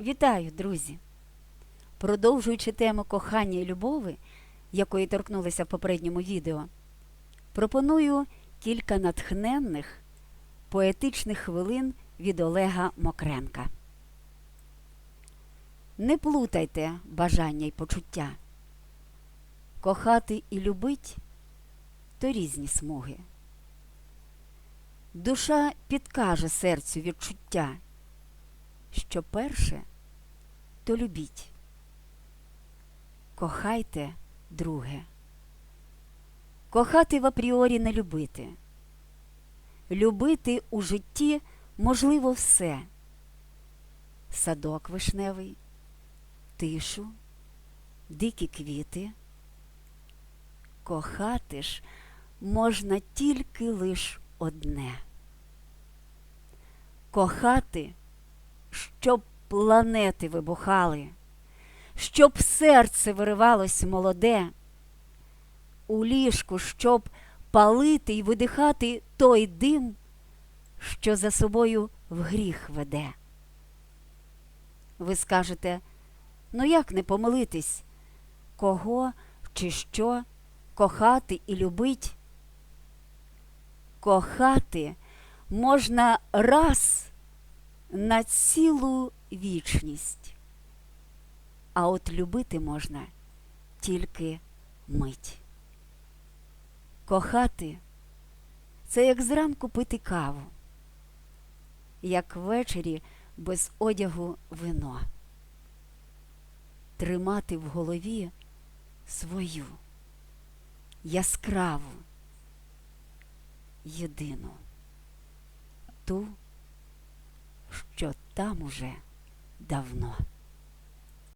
Вітаю, друзі! Продовжуючи тему кохання і любови, якої торкнулися в попередньому відео, пропоную кілька натхненних поетичних хвилин від Олега Мокренка. Не плутайте бажання й почуття. Кохати і любить то різні смуги. Душа підкаже серцю відчуття що перше, то любіть. Кохайте друге. Кохати в апріорі не любити. Любити у житті можливо все. Садок вишневий, тишу, дикі квіти. Кохати ж можна тільки лиш одне. Кохати щоб планети вибухали, щоб серце виривалось молоде, у ліжку, щоб палити й видихати той дим, що за собою в гріх веде. Ви скажете, ну як не помилитись, кого чи що кохати і любить? Кохати можна раз на цілу вічність. А от любити можна тільки мить. Кохати це як зранку пити каву, як ввечері без одягу вино, тримати в голові свою яскраву, єдину ту що там уже давно.